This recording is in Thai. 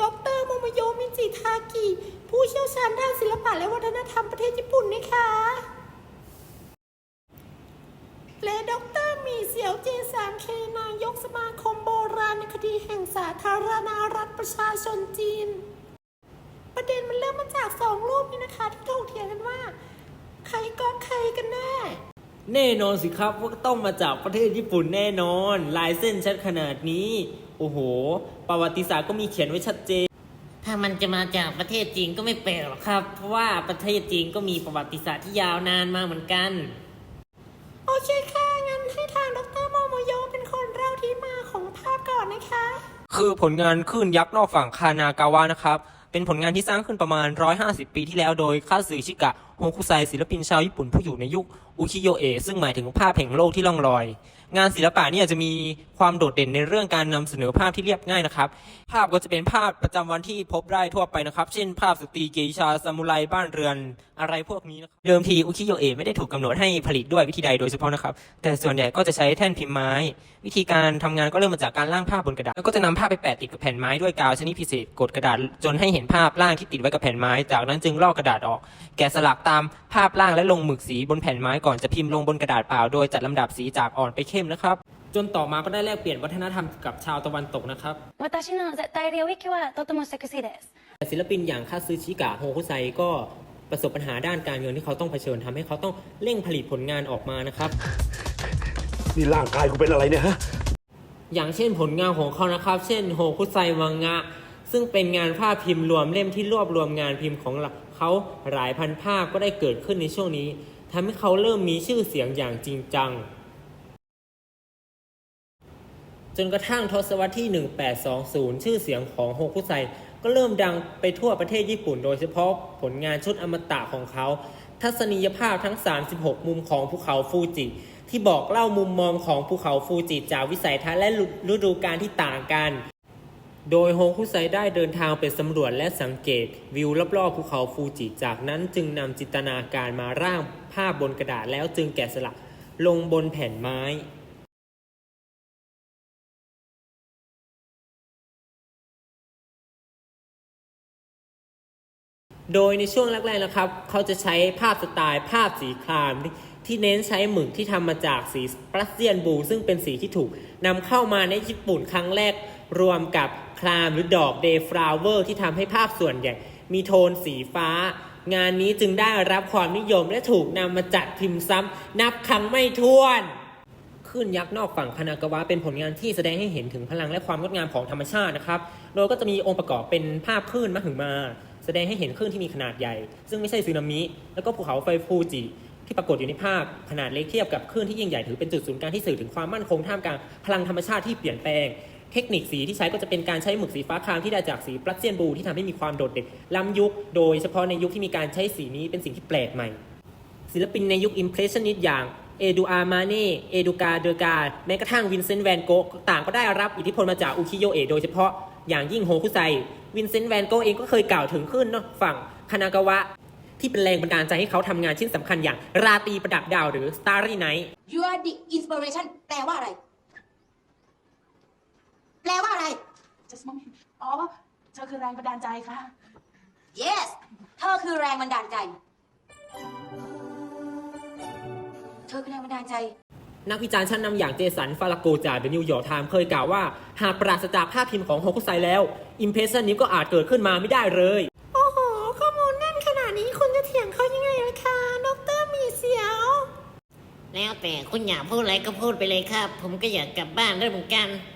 ดรโมโมโยมิจิทากิ ผู้เชี่ยวชาญด้านศิลปะและวัฒนธรรมประเทศญี่ปุ่นนะคะและดรมีเสี่ยวเจสามเคนายกสมาคมโบราณคดีแห่งสาธารณรัฐประชาชนจีน ประเด็นมันเริ่มมาจากสองรูปนี้นะคะ ที่ถกเถียงกันว่า ใครก็ใครกันแน่ แน่นอนสิครับว่าต้องมาจากประเทศญี่ปุ่นแน่นอน ลายเส้นชัดขนาดนี้ โอ้โห ประวัติศาสตร์ก็มีเขียนไว้ชัดเจน ถ้ามันจะมาจากประเทศจีนก็ไม่แปลกหรอกครับ เพราะว่าประเทศจีนก็มีประวัติศาสตร์ที่ยาวนานมากเหมือนกัน โอเคค่ะ งั้นให้ทางดรโมโมโยเป็นคนเล่าที่มาของภาพก่อนนะคะ คือผลงานคลื่นยักษ์นอกฝั่งคานากาวะนะครับ เป็นผลงานที่สร้างขึ้นประมาณ 150 ปีที่แล้วโดยคาสึชิกะ โฮคุไซศิลปินชาวญี่ปุ่นผู้อยู่ในยุคอุคิโยเอะซึ่งหมายถึงภาพแห่งโลกที่ล่องลอย งานศิลปะนี่ยจจะมีความโดดเด่นในเรื่องการนำเสนอภาพที่เรียบง่ายนะครับ ภาพก็จะเป็นภาพประจำวันที่พบได้ทั่วไปนะครับ เช่น ภาพสตรีเกชาซามูไรบ้านเรือนอะไรพวกนี้นะครับเดิมทีอุคิโยเอะไม่ได้ถูกกำหนดให้ผลิตด้วยวิธีใดโดยเฉพาะนะครับ แต่ส่วนใหญ่ก็จะใช้แท่นพิมพ์ไม้ วิธีการทำงานก็เริ่มมาจากการร่างภาพบนกระดาษแล้วก็จะนำภาพไปแปะติดกับแผ่นไม้ด้วยกาวชนิดพิเศษกดกระดาษจนให้เห็นภาพร่างที่ติดไว้กับแผ่นไม้ จากนั้นจึงลอกกระดาษออกแกะสลักตามภาพร่างและลงหมึกสีบนแผ่นไม้ก่อนจะพิมพ์ลงบนกระดาษเปล่า โดยจัดลำดับสีจากอ่อนไปเข้มนะครับ จนต่อมาก็ได้แลกเปลี่ยนวัฒนธรรมกับชาวตะวันตกนะครับ 私の絶対領域はとてもセクシーです แต่ศิลปินอย่างคาซึชิกะโฮคุไซก็ประสบปัญหาด้านการเงินที่เขาต้องเผชิญทำให้เขาต้องเร่งผลิตผลงานออกมานะครับ นี่ร่างกายกูเป็นอะไรเนี่ยฮะ อย่างเช่นผลงานของเขานะครับ เช่นโฮคุไซวังงะ ซึ่งเป็นงานภาพพิมพ์รวมเล่มที่รวบรวมงานพิมพ์ของเขาหลายพันภาพก็ได้เกิดขึ้นในช่วงนี้ทำให้เขาเริ่มมีชื่อเสียงอย่างจริงจัง จนกระทั่งทศวรรษที่ 1820 ชื่อเสียงของโฮคุไซก็เริ่มดังไปทั่วประเทศญี่ปุ่น โดยเฉพาะผลงานชุดอมตะของเขา ทัศนียภาพทั้ง 36 มุมของภูเขาฟูจิ ที่บอกเล่ามุมมองของภูเขาฟูจิจากวิสัยทัศน์และฤดูกาลที่ต่างกัน โดยโฮคุไซได้เดินทางไปสำรวจและสังเกตวิวรอบๆภูเขาฟูจิ จากนั้นจึงนำจินตนาการมาร่างภาพบนกระดาษแล้วจึงแกะสลักลงบนแผ่นไม้โดยในช่วงแรกๆนะครับ เขาจะใช้ภาพสไตล์ภาพสีคราม ที่เน้นใช้หมึกที่ทำมาจากสีปรัสเซียนบลูซึ่งเป็นสีที่ถูกนำเข้ามาในญี่ปุ่นครั้งแรก รวมกับครามหรือดอกเดย์ฟลาวเวอร์ที่ทำให้ภาพส่วนใหญ่ มีโทนสีฟ้า งานนี้จึงได้รับความนิยมและถูกนำมาจัดพิมพ์ซ้ำนับครั้งไม่ถ้วนขึ้นยักษ์นอกฝั่งคานากวะเป็นผลงานที่แสดงให้เห็นถึงพลังและความงดงามของธรรมชาตินะครับ โดยก็จะมีองค์ประกอบเป็นภาพคลื่นมหึมา แสดงให้เห็นคลื่นที่มีขนาดใหญ่ ซึ่งไม่ใช่สึนามิ แล้วก็ภูเขาไฟฟูจิ ที่ปรากฏอยู่ในภาพขนาดเล็กเทียบกับคลื่นที่ยิ่งใหญ่ถือเป็นจุดศูนย์กลางที่สื่อถึงความมั่นคงท่ามกลางพลังธรรมชาติที่เปลี่ยนแปลง เทคนิคสีที่ใช้ก็จะเป็นการใช้หมึกสีฟ้าครามที่ได้จากสีปรัสเซียนบลูที่ทำให้มีความโดดเด่นล้ำยุค โดยเฉพาะในยุคที่มีการใช้สีนี้เป็นสิ่งที่แปลกใหม่ ศิลปินในยุค Impressionist อย่างเอดูอาร์มาเน่เอดูกาเดอกาแม้กระทั่งวินเซนต์แวนโกะต่างก็ได้รับอิทธิพลมาจากอุคิโยเอะโดยเฉพาะอย่างยิ่งโฮคุไซวินเซนต์แวนโกะเองก็เคยกล่าวถึงขึ้นเนอะฝั่งคานากาวะ ที่เป็นแรงบันดาลใจให้เขาทำงานชิ้นสำคัญอย่าง ราตรีประดับดาวหรือ Starry Night You are the inspiration แปลว่าอะไร แปลว่าอะไร just moment อ๋อเธอคือแรงบันดาลใจค่ะ Yes เธอคือแรงบันดาลใจ เธอคือแรงบันดาลใจนักวิจารณ์ชั้นนำอย่างเจสัน ฟาลาโกจาก The New York Times เคยกล่าวว่า หากปราศจากภาพพิมพ์ของโฮคุไซแล้ว Impressionism ก็อาจเกิดขึ้นมาไม่ได้เลย โอ้โห ข้อมูลแน่นขนาดนี้คุณจะเถียงเขายังไงล่ะคะดรมีเสียว แล้วแต่คุณอยากพูดอะไรก็พูดไปเลยครับ ผมก็อยากกลับบ้านด้วยเหมือนกันโ